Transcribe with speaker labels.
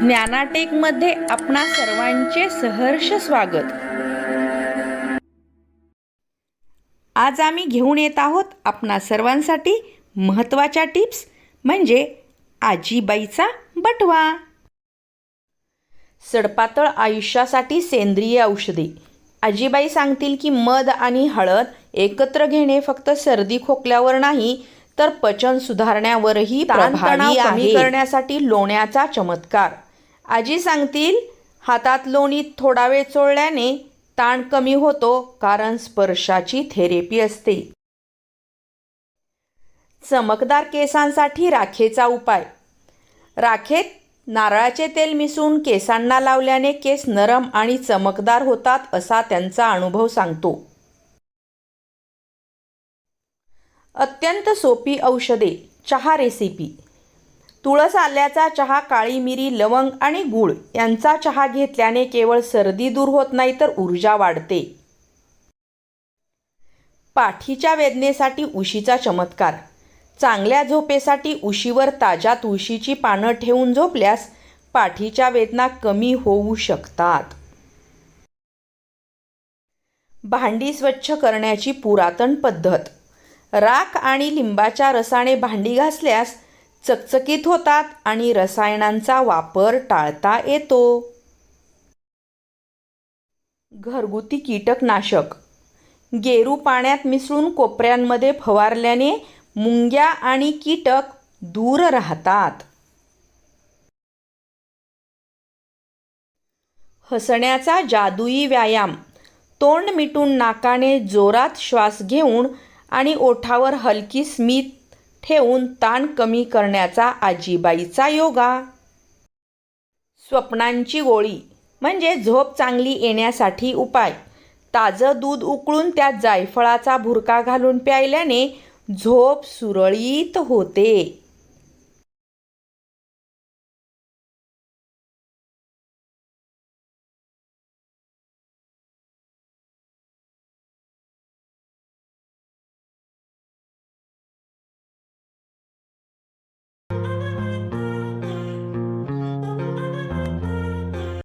Speaker 1: ज्ञानाटेकमध्ये आपणा सर्वांचे सहर्ष स्वागत. आज आम्ही घेऊन येत आहोत आपणा सर्वांसाठी महत्त्वाच्या टिप्स म्हणजे आजीबाईचा बटवा. सडपातळ आयुष्यासाठी सेंद्रिय औषधे. आजीबाई सांगतील की मध आणि हळद एकत्र घेणे फक्त सर्दी खोकल्यावर नाही तर पचन सुधारण्यावरही प्रभावी कमी करण्यासाठी लोण्याचा चमत्कार. आजी सांगतील हातात लोणीत थोडा वेळ चोळल्याने ताण कमी होतो कारण स्पर्शाची थेरपी असते. चमकदार केसांसाठी राखेचा उपाय. राखेत नारळाचे तेल मिसळून केसांना लावल्याने केस नरम आणि चमकदार होतात असा त्यांचा अनुभव सांगतो. अत्यंत सोपी औषधे चहा रेसिपी. तुळस आल्याचा चहा काळी मिरी लवंग आणि गूळ यांचा चहा घेतल्याने केवळ सर्दी दूर होत नाही तर ऊर्जा वाढते. पाठीच्या वेदनेसाठी उशीचा चमत्कार. चांगल्या झोपेसाठी उशीवर ताज्या तुळशीची पानं ठेवून झोपल्यास पाठीच्या वेदना कमी होऊ शकतात. भांडी स्वच्छ करण्याची पुरातन पद्धत. राख आणि लिंबाच्या रसाने भांडी घासल्यास चकचकीत होतात आणि रसायनांचा वापर टाळता येतो. घरगुती कीटकनाशक. गेरू पाण्यात मिसळून कोपऱ्यांमध्ये फवारल्याने मुंग्या आणि कीटक दूर राहतात. हसण्याचा जादुई व्यायाम. तोंड मिटून नाकाने जोरात श्वास घेऊन आणि ओठावर हलकी स्मित ठेवून ताण कमी करण्याचा आजीबाईचा योगा. स्वप्नांची गोळी म्हणजे झोप चांगली येण्यासाठी उपाय. ताजं दूध उकळून त्यात जायफळाचा भुरका घालून प्यायल्याने झोप सुरळीत होते.